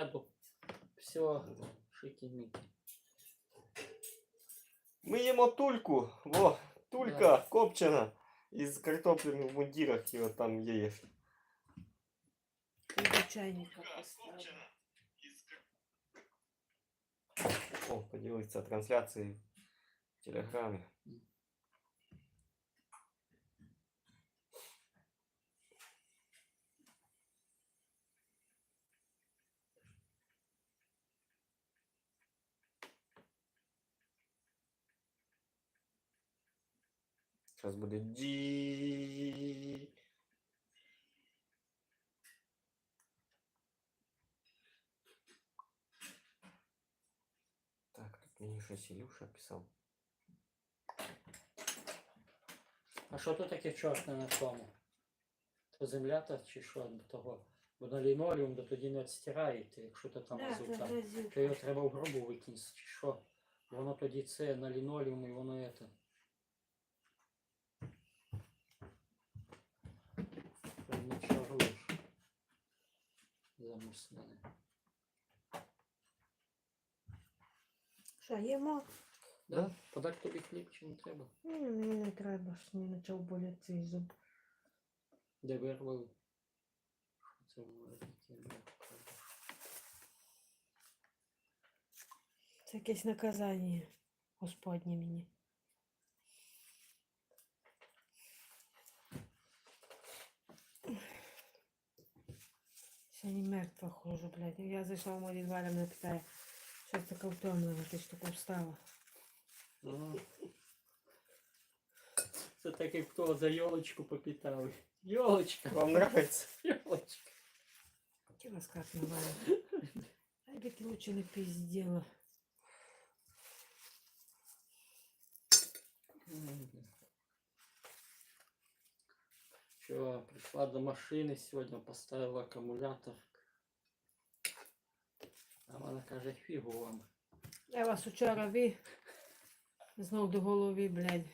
меду. Все, шики-мики. Ми їмо тульку. Во, тулька Да. копчена. Із картоплею в мундірах і от там яєш. І до чайника поставила. О, поділиться трансляцією в телеграмі. Зараз буде ді. Так, тут мені щось Ілюша писав. А що тут таке чорне на тому? То земля та чи що до того? Бо на лінолеум то тоді не відстираєте, якщо то там Да, це азута. грозюка. То його треба в грубу викинути, чи що? Воно тоді це на лінолеум і воно это. Замуслене. Що, їмо? Да? Подак тобі хліб чи не треба? Ні, мені не треба, що не почав боліти цей зуб. Де вирвали? Що це може таке? Це якесь наказання Господнє мені. Сьогодні мертва хожу, блядь. Я зайшла в мої двері, мене питає, що ти така втомлена, ти ж таку встала. Ага. Це так як хто за йолочку попитав. Йолочка, Вам нравится? йолочка. Ти вас как немає. Ай би ти лучше не пиздела. Що, прийшла до машини сьогодні, поставила акумулятор. А вона каже, фігу вам. Я вас вчора ви знов до голови, блядь.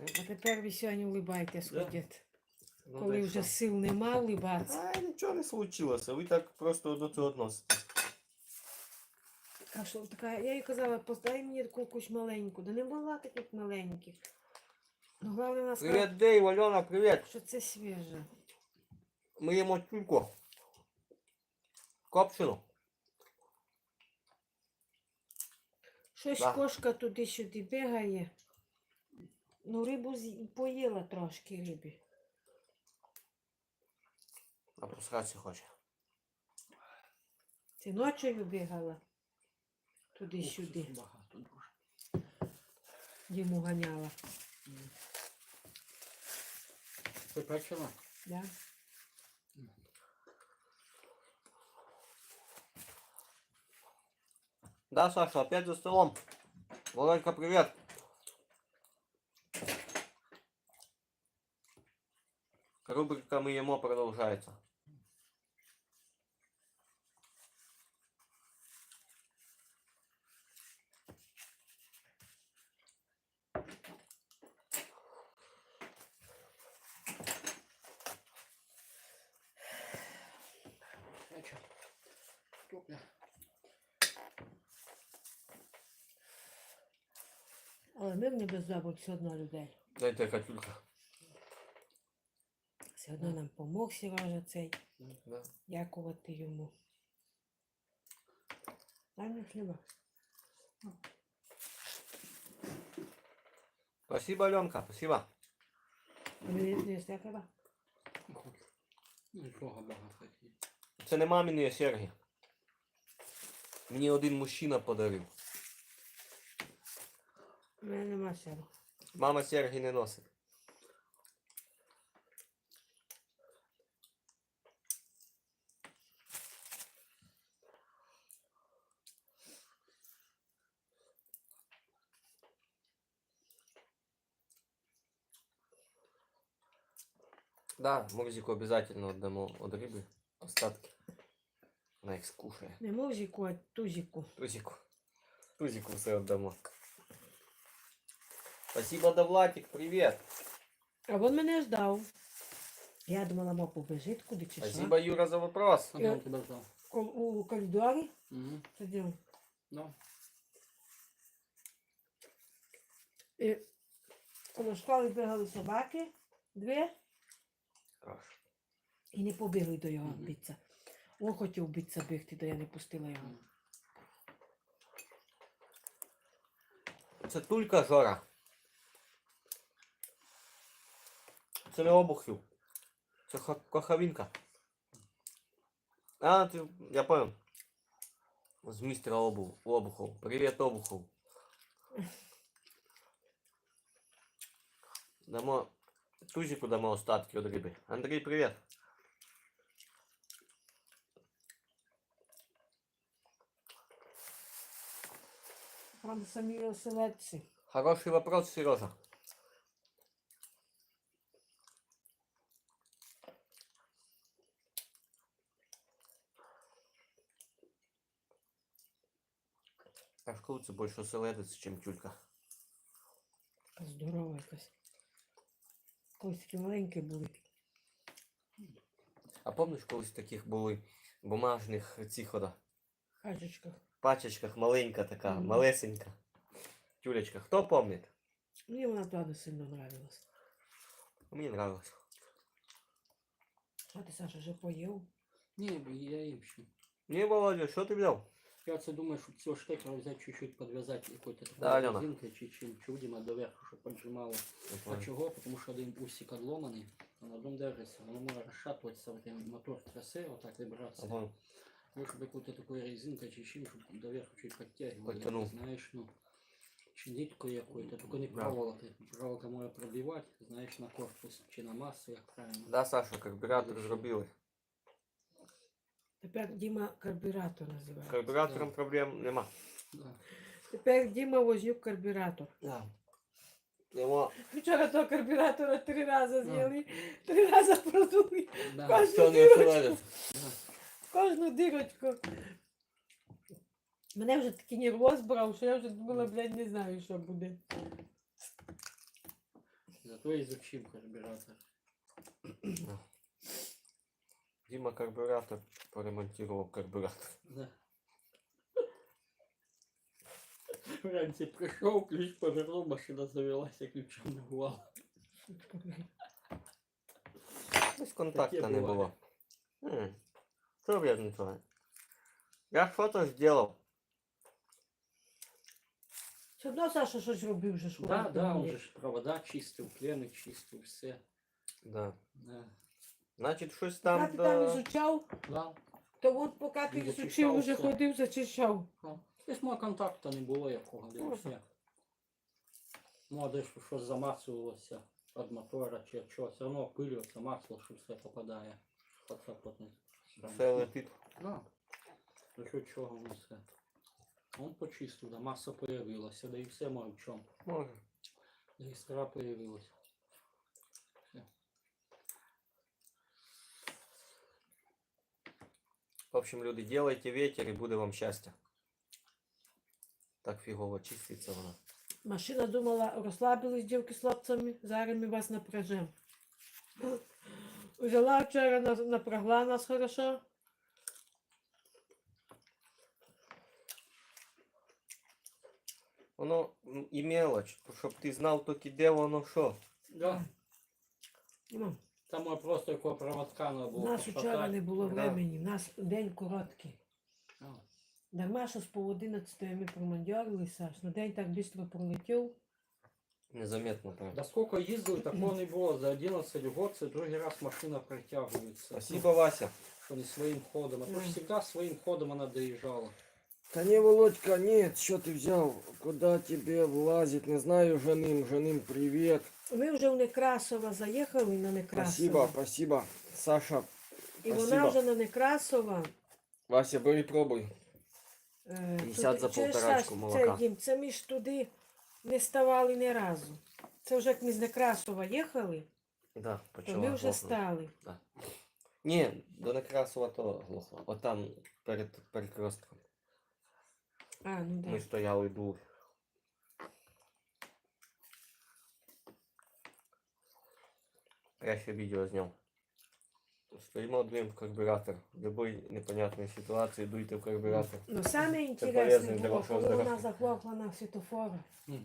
А тепер ви сьогодні улибайтесь, Да. ходять. Ну, Коли так вже що? сил нема улибатися. А, нічого не случилося. Ви так просто до цього відноситесь. А що така, я їй казала, подай мені таку якусь маленьку. Да не була таких маленьких. Ну, головне вона сказала, Дейв, Альона, привіт. що це свіже. Ми їмо тюльку. Копчену. Щось Да. кошка туди-сюди бігає. Ну, рибу з'ї- поїла трошки риби. А посратися хоче. Це ночою бігала. Туди-сюди. Багато дуже. Діму ганяла. Ти бачила? Да? Да, Саша, опять за столом. Володька, привет. Рубрика «Мы емо» продолжается. Але ми не без забот все одно людей. Дайте катюлька. Все одно нам помог Сережа цей. Да. Дякувати йому. Дай мені хліба. Спасибо, Аленка, спасибо. Мені не хліба? Нічого багато. Це не мамині серги. Мені один мужчина подарив. У мене нема сиру. Мама серги не носить. Да, Мурзику обязательно отдамо от рыбы остатки. Она их скушает. Не музику, а тузику. Тузику. Тузику все отдамо. Спасибо, Довлатик, привет. А він мене ждав. Я думала, мав побежить куди чи що. Спасибо, Юра, за вопрос. А де він тебе здав? кол- у коридорі. Угу. Сидів. Ну, І коло школи бігали собаки, дві, Хорошо. і не побігли до його Мгм. битися. Він хотів битися бігти, то я не пустила його. Це тулька жора. Це не обухів. Це ха- кохавінка. А, ти, я понял. З містера обув, обухов. Привіт, обухов. Дамо тузику дамо остатки від риби. Андрій, привіт. Правда, самі оселедці. Хороший вопрос, Сережа. Кого це більше оселедець, ніж тюлька? Здорова якась. Колись такі маленькі були. А пам'ятаєш, колись таких були бумажних цих ода, В качечках. пачечках маленька така, Мгм. малесенька. Тюлечка. Хто пам'ятає? Мені вона правда сильно нравилась. Мені нравилось. А ти, Саша, вже поїв? Ні, я їм ще. Ні, Володя, що ти взяв? Я це думаю, щоб цього штекера взяти чуть-чуть подвязати якою-то Да, такою резинкою чи чим чудимо доверху, щоб поджимало. А чого? Тому що один усик одломаний, а на одному держиться. Воно може розшатуватися, от мотор трясе, отак вибратися. Ага. Может быть, какой-то такой резинкой чи чим, щоб доверху чуть. Подтянул. Знаєш, ну, чи ниткою якою-то, тільки не Да. Проволока може пробивати, знаєш, на корпус чи на масу, як правильно. Да, Саша, карбюратор зробили. Тепер Діма карбюратор називає. З карбюратором проблем нема. Да. Тепер Діма Вознюк карбюратор. Да. Нема. Вчора того карбюратора три рази з'їли, три рази продули. Да. Кожну Що не дірочку. оселедець? Кожну дирочку. Мене вже такий нервоз брав, що я вже думала, блядь, не знаю, що буде. Зато изучим карбюратор. Дима карбюратор поремонтував карбюратор. Да. Вранці прийшов, ключ повернув, машина завелася, ключом не бувало. Ось контакта не буває. було. М, Що вредничого? Я фото зробив. Все одно Саша щось робив вже ж. Да, ховав да, мені. он же ж провода чистив, клеми чистив, все. Да. Да. Значить, щось Поки там ти до... там ізучав, Да. то от поки ти Він ізучив, вже зачищався. ходив, зачищав. Десь мого контакту не було якого, де все. Ну, а десь щось замацувалося від мотора чи від чого, все одно опилюється масло, що все попадає. Оце от не Все летить. Да. За що чого воно все. Он почистив, да маса появилася, да і все моє в чому. Може. Да іскра появилась. В общем, люди, делайте ветер і буде вам щастя. Так фігово чиститься вона. Машина думала, розслабились дівки з хлопцями, зараз ми вас напряжемо. Взяла вчора, нас- напрягла нас хорошо. Воно і мелоч, щоб ти знав тільки де воно що. Да. Ну, Там моє просто якого проводка не У було. нас вчора не було Да. времени, у нас день короткий. А, Дарма, що з пол 11 ми промандьорили, Саш, на день так швидко пролетів. Незаметно, правда. Да сколько їздили, такого не було. За 11 год це другий раз машина притягується. Спасибо, Вася. Що не своїм ходом. А то ж Мгм. завжди своїм ходом вона доїжджала. Та не, Володька, нет, что ты взял? Куда тебе влазить? Не знаю, женым, женым, привет. Ми вже в Некрасова заїхали на Некрасова. Спасибо, спасибо. Саша, І вона вже на Некрасова. Вася, бери пробуй. е, 50 за полторачку молока. Це, Дім, це ми ж туди не ставали ні разу. Це вже як ми з Некрасова їхали, Да, то почала ми вже глохнути. стали. Ні, до Некрасова то глухо. От там перед перекрестком. А, ну Ми да. стояли дур. Я ще відео зняв. Стоїмо дуємо в карбюратор. В будь-якій непонятній ситуації дуйте в карбюратор. Ну саме полезно інтересне було, коли вона захлопла на світофора. Угу.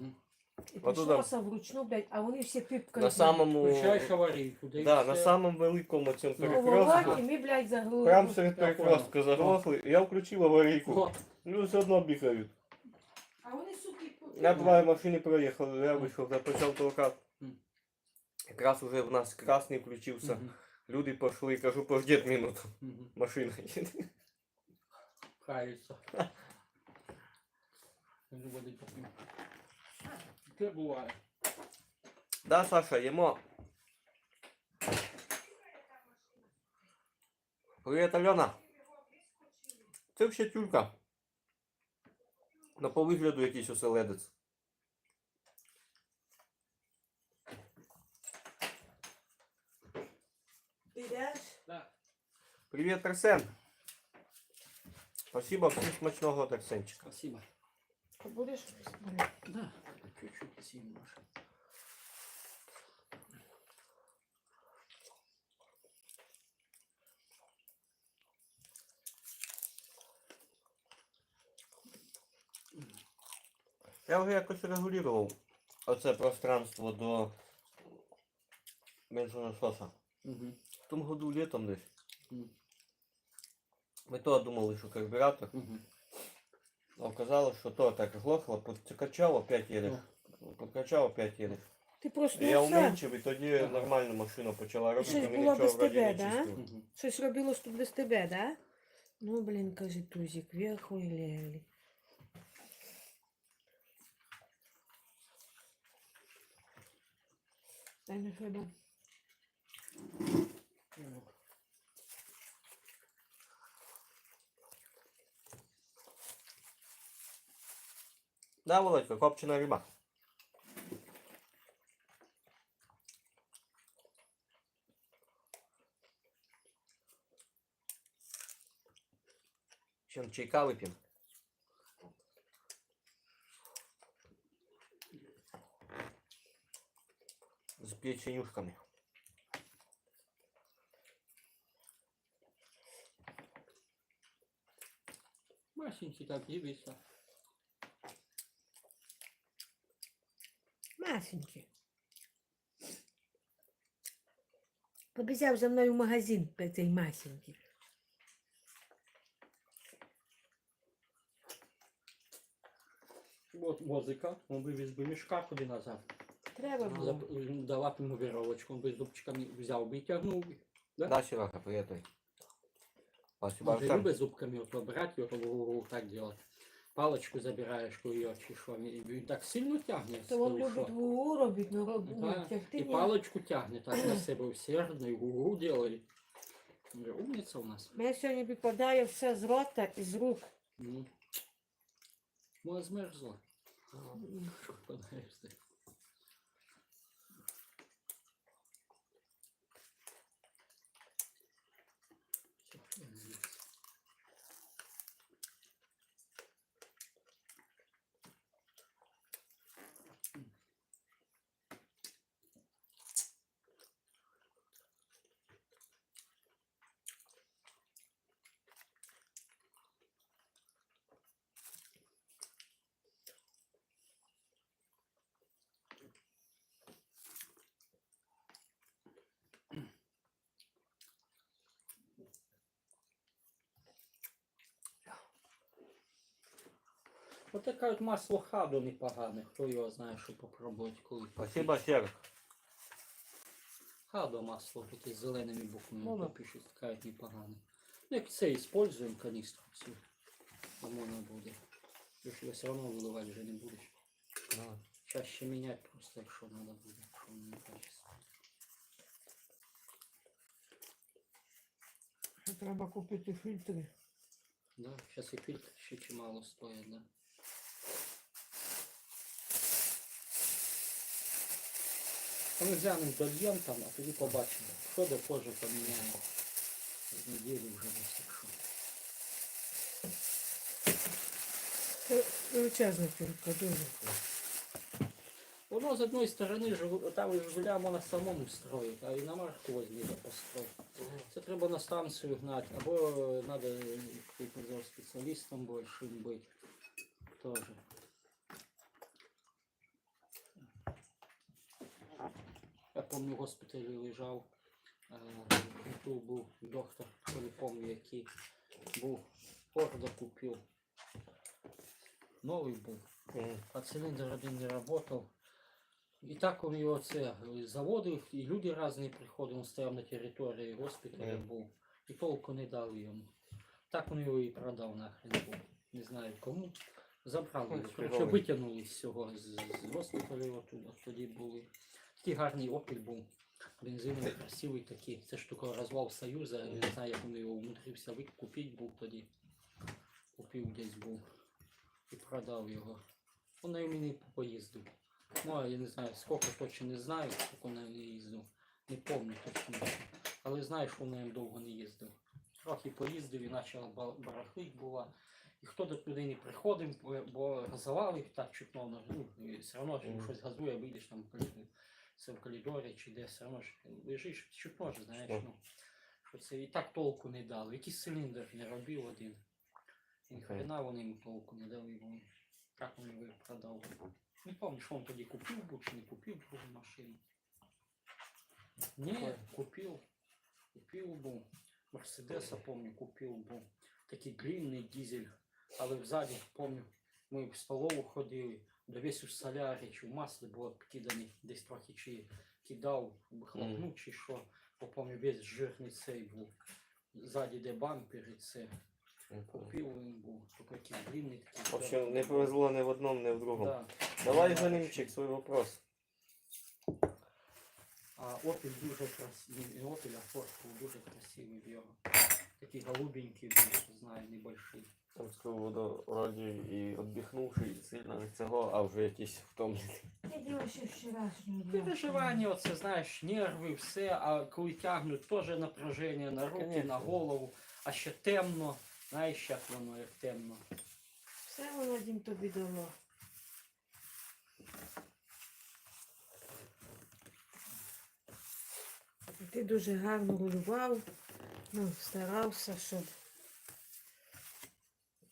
І прийшлося вручну, блядь, а вони всі пипкають. На самому, Включаєш аварійку, де да, на самому великому цьому Ну, перекрестку. вороті ми, блядь, загрузили. Прям серед Я перекрестка заглохли. Я включив аварійку. Ну, все одно бігають. А вони, суки, Я два машини проїхали, я вийшов, я почав толкати. Якраз уже в нас красний включився. Мгм. Люди пішли, кажу, пождіть минуту. Мгм. Машина їде. Таким. Це буває. Да, Саша, їмо. Привіт, Альона. Це ще тюлька. Ну, по вигляду якийсь оселедець. Да. Привіт, Арсен. Спасибо, всім смачного Арсенчика. Спасибо. Ти будеш? Блядь. Да, чуть-чуть сильно може. Я вже якось регулював оце пространство до бензонасоса. Угу. В тому году літом десь. Мгм. Ми то думали, що карбюратор, а оказалось, що то так глохло, підкачав, опять їдеш. Підкачав, опять їдеш. Ти І я проснувся? уменьшив, і тоді Ага. нормально машина почала робити, Щось було нічого без вроді не тебе, да? чистив. Угу. Щось робилось тут без тебе, да? Ну, блін, каже Тузик, вверху і лягли. Дай на хліба. Да, Володька, копчена риба. Чем чайка выпьем? С печенюшками. Масенький так дивиться. Масенький. Побіжав за мною в магазин цей масенький. От музика, він вивіз би мішка куди назад. Треба було. Давати йому віровочку, він би з зубчиками взяв би і тягнув би. Да? Да, Серега, приветуй. Спасибо, Он же Артем. любит зубками вот брать, вот вот так делать. Палочку забираешь, ее чешом, и він так сильно тягне. То він любить гуру робити, ну робить Да, тягти и палочку тягнет так на себе усердно, и гуру делает. Говорю, Умница у нас. Мене сьогодні випадає все з рота і з рук. Ну. Змерзла. Що впадаєш ти? Всё, я не знаю. От таке от масло хаду непогане, хто його знає, що попробувати коли. Спасибо, Серег. Хадо масло, таке з зеленими буквами Ну да. ну, пишуть, от непогане. Ну, як це используємо каністру всю. Воно буде. Ти ж його все одно виливати вже не будеш. Да. Чаще міняти просто, якщо треба буде, якщо воно не качество. Треба купити фільтри. Да, зараз і фільтр ще чимало стоїть, да. Ми глянемо дольєм там, а тоді побачимо. Що до позже поміняємо. З неділі вже десь якщо. Величезна фільтра, дуже. Воно з одної сторони там Жигуля можна самому строїти, а і на марку возьмі построїти. Це треба на станцію гнати, або треба спеціалістом більшим бути. Тоже. Я пам'ятаю, в госпіталі лежав, е, тут був доктор, не пам'ятаю, який був, Форда купив. Новий був а цилиндр один не работал. І так він його це заводив, і люди різні приходили, він стояв на території госпіталя був. І толку не дали йому. Так він його і продав нахрен був. Не знаю кому. Забрали його. Витягнули з цього з, з госпіталю оттуда, тоді були. Такий гарний опіль був. Бензиновий, красивий такий. Це ж тільки розвал Союзу, я не знаю, як він його умудрився викупити був тоді. Купив десь був і продав його. Он на мені поїздив. Ну, я не знаю, скільки точно не знаю, скільки на ній їздив. Не пам'ятаю точно. Але знаю, що на ньому довго не їздив. Трохи поїздив і почав ба- барахлить була. І хто до туди не приходив, бо, газували так чутно, ну, і все одно Мгм. щось газує, вийдеш там це в коридорі чи де, одно ж лежиш, чутно ж, знаєш, Що? ну, що це і так толку не дали. Якийсь циліндр не робив один. І хрена вони йому толку не дали, бо так він його і продав. Не пам'ятаю, що він тоді купив був чи не купив другу машину. Ні, купив. Купив був. Мерседеса, пам'ятаю, купив був. Такий длинний дизель. Але взаді, пам'ятаю, ми в столову ходили, весь у солярі, чи в маслі було підкиданий, десь трохи чи кидав, вихлопнув, чи що. Бо пам'ятаю, весь жирний цей був. Ззаді де бампер і це. Купив він був. Такий длинний такий. В общем, не повезло ни в одном, ни в другом. Да. Давай, Да, Галимчик, свой вопрос. А опіль дуже красивий, не опіль, а форт був дуже красивий в його. Такий голубенький був, знаю, небольший. Там скоро вроді і віддихнувши сильно від цього, а вже якийсь втомлений. Я діло ще вчорашнього. Переживання, оце, знаєш, нерви, все, а коли тягнуть, теж напряження на руки, на голову, а ще темно. Знаєш, як воно, як темно. Все Володім тобі дало. Ти дуже гарно голював, ну, старався, щоб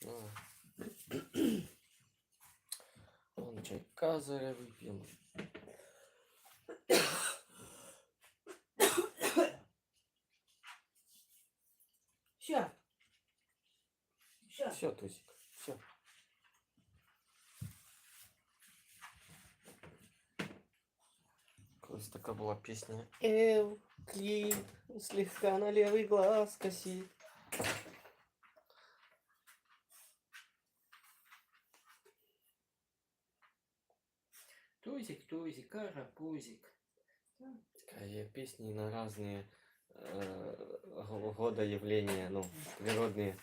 А. Вон чайка зараз вип'ємо. Що? Що? Все, Тусик, все. Колись така була пісня. Ев, клин, слегка на левый глаз косит. Тузик, тузик, карапузик. Такая є пісні на разные э, го- года явления, ну, природные.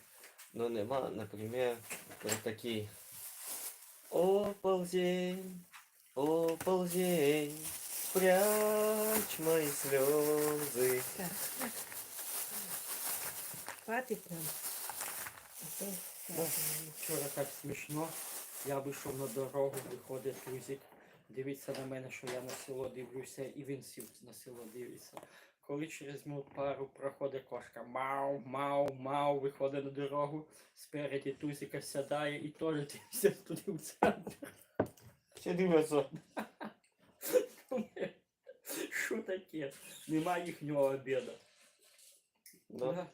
Но нема, например, про такие. О, ползень, о, ползень, спрячь мои слезы. Так. Хватить нам. А то сядемо. Вчора так смішно. Я вийшов на дорогу, виходить Тузик. Дивиться на мене, що я на село дивлюся, і він сів на село дивиться. Коли через минут пару проходить кошка, мау, мау, мау, виходить на дорогу, спереді Тузика сядає і теж дивиться туди в центр. Все дивляться. Що таке? Нема їхнього обіду. Да. Да.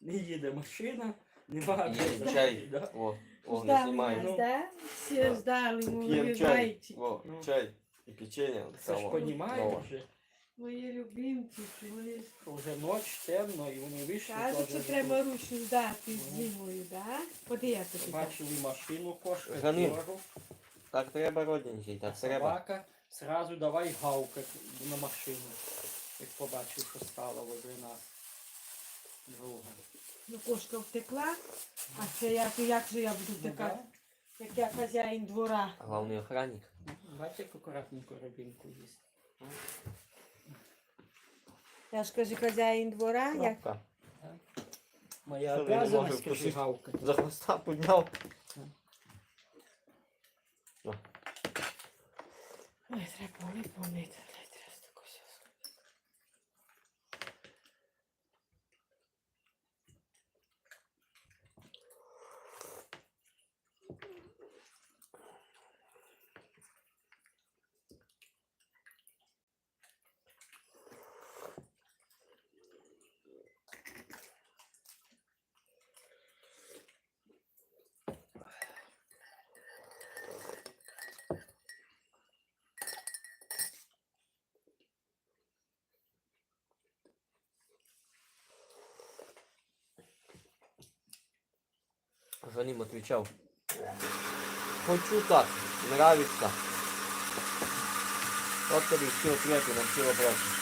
Не їде машина, нема обіду. чай. Да. О, о, не нас, да? Всі ждали, П'ємо чай. виїжджаєте. О, Ну. чай і печенье. Це ж того, понімаєш нового. вже, Мої вони що вже ніч, темно, і вони вийшли. кажуть, що теж треба ручну здати з зимою, да? Куди я тобі дам? Бачили машину кошка, Ганин. дорогу, Так треба, родненький, так треба. собака, сразу давай гавкать на машину. Як побачив, що стало возле нас. Друга. Ну, кошка втекла, а це як, як же я буду Ну, втекати, да. Як я хазяїн двора. Главний охранник. Бачите, як акуратненько рибинку їсть. Я ж кажу, хазяїн двора, як Лапка. Моя Що, не вкусити? гавкать. За хвоста підняв. Ой, треба помити, помити. Отвечал. Хочу так, нравится. Вот тебе все ответы на все вопросы.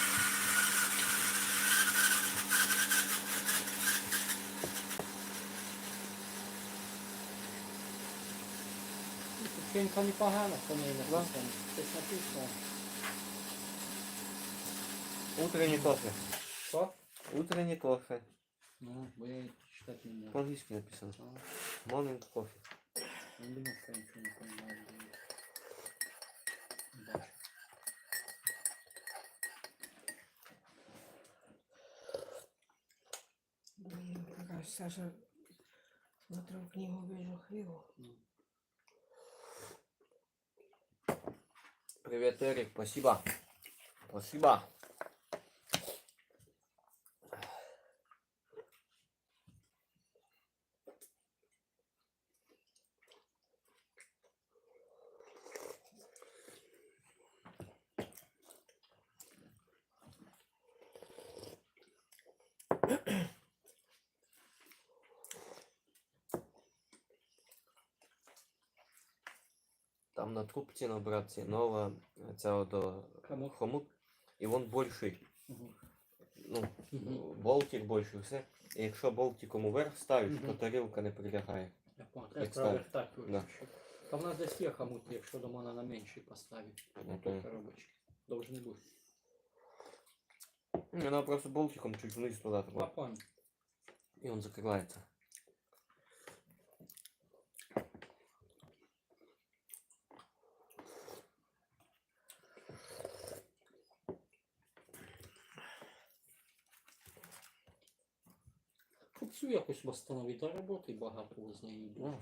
Печенька непогана, по Да. написано. Щось написано. Утренний кофе. Що? Утренний кофе. Ну, бо я читати не можу. По-английски написано. Morning coffee. Я я не понимаю. Блин, какая Саша. Смотрю книгу, вижу хвилу. Привет, Эрик, спасибо. Спасибо. Там на трубці на братці нова ця до Хомут. хомут, і він більший. Мгм. Ну, Мгм. болтик більший, все. І якщо болтиком уверх ставиш, то Мгм. тарілка не прилягає. Я. Треба Представ. провертати Да. чуть-чуть. Та в нас десь є хомут, якщо дома на менший поставити. Ну, то- коробочки. Должны бути. Ні, Вона просто болтиком чуть вниз туди Я треба. понял. І цю якось восстановити, а роботи багато з нею. Ну,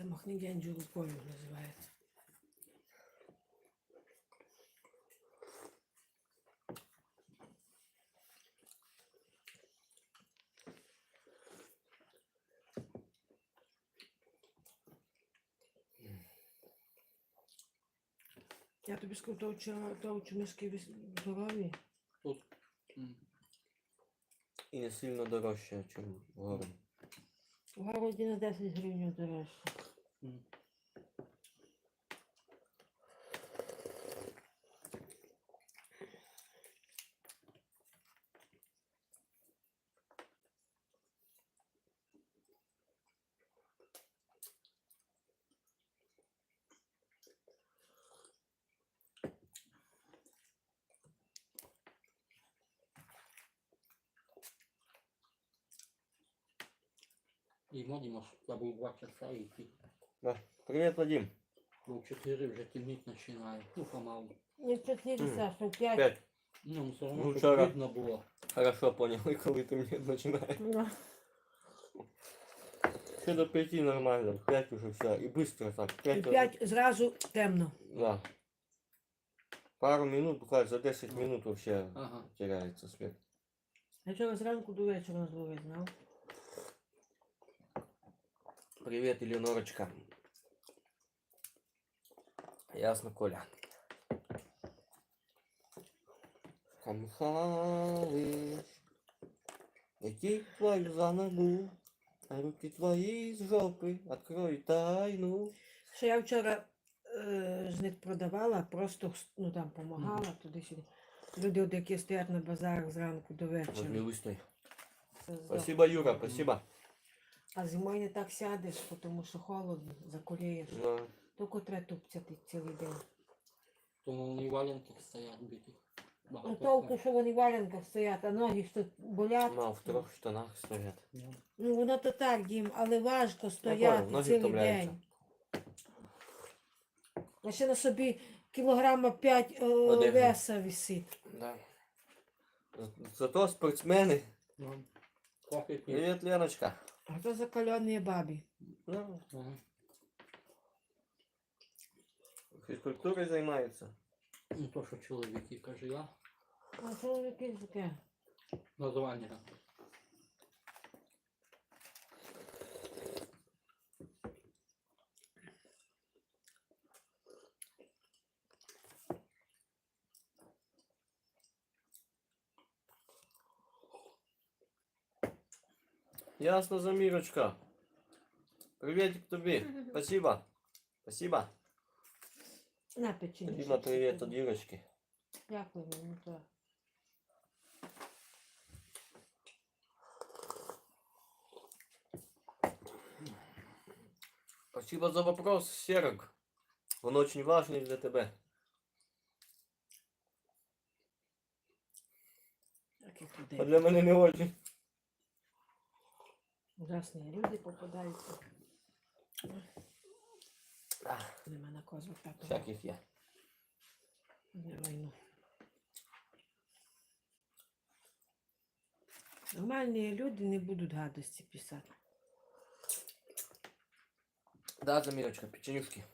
Це махнігенджу рукою називається. Я тобі то вчора, то вчора мішки здорові. Тут. І не сильно дорожче, ніж в городі. В городі на 10 гривень дорожче. м. І Дімаш, забув два часа і йти. Да. Привіт, Вадим. Бо в 4 вже темніть починає. Ну, помалу. Не 4, Мгм. Саша, 5. П'ять. Ну, все Ну, одно, щоб вчора. видно було. Хорошо поняли, коли ти мені починаєш. Ще до п'яти нормально, в п'ять уже все. І швидко так. І П'ять. 5 зразу темно. Да. Пару минут, буквально за 10 минут вообще Ага. теряется свет. Я вчора зранку до вечора зловив, знав. Привет, Эленорочка. Ясно, Коля. Михалыч, який твою за ногу, а руки твої з жопи, открой тайну. Що я вчора е, ж не продавала, просто ну, там допомагала туди-сюди. Люди, от, які стоять на базарах зранку до вечора. Возьми листой. Це здорово. Спасибо, Юра, спасибо. А зимою не так сядеш, тому що холодно, заколієш. Ну, Тільки треба тупцяти цілий день. Тому вони валенки стоять битих. Ну толку, що вони в валенках стоять, а ноги ж тут болять. ну, в трьох штанах стоять. Ну, Ну воно то так, Дім, але важко стояти ноги цілий втомляються. день. А ще на собі кілограма 5 е, Одягнути. веса висить. Да. З- Зато спортсмени. ну. Привіт, Леночка. А то закаленные бабы. Да, Ага. фізкультурою займаються. Ну, то, що чоловіки, каже я. А человеки? таке. Названня. Ясно, Замірочка. Привітик тобі. Спасибо. Спасибо. На печінку. Діма, привіт від Ірочки. Дякую, ну то. Спасибо за вопрос, Серег. Он очень важный для тебя. Таких А людей. для мене не очень. Ужасні люди попадаються. Нема на кого звертати. всяких я. На війну. Нормальні люди не будуть гадості писати. Да, Замирочка, печенюшки.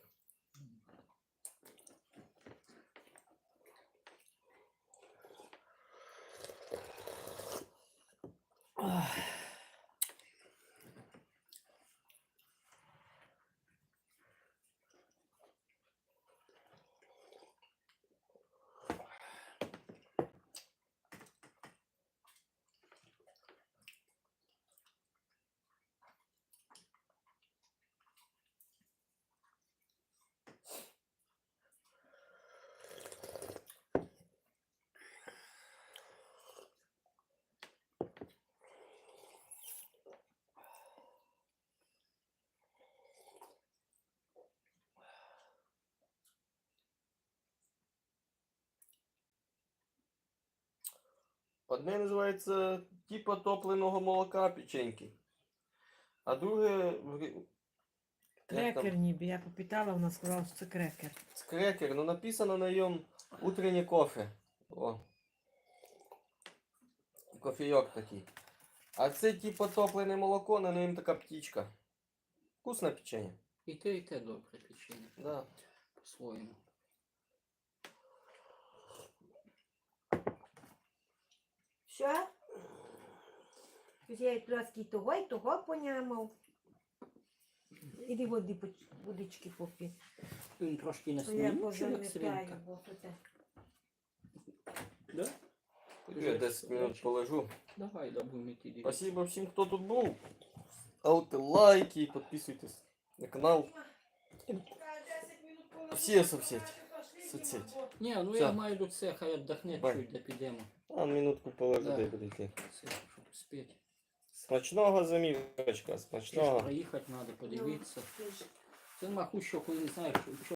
Ох. Одне називається типа топленого молока печеньки. А друге? Крекер ніби. Я попитала, вона сказала, що це крекер. З крекер, но написано на ньому утреннє кофе. О. Кофійок такий. А це типа топлене молоко, на ньому така птічка. Вкусне печенье. І те, і те добре печення. Да. По-своєму. Що? Я пляски того і того понямав. Іди води, водички попі. Він трошки не я позамітаю, бо тут. Да? Я 10 минут полежу. Давай, да, будемо йти. дивитися. Спасибо всім, хто тут був. Ставте лайки, підписуйтесь на канал. Всі соцсети. Соцсеті. Ні, ну Все. я маю до це, хай віддохне Бай. чуть, да підемо. А минутку полежу, Да. дай буде йти. Щоб спіти. Смачного замівочка, смачного. проїхати треба, подивитися. Ну, ти ж Це маху, що коли не знаєш, що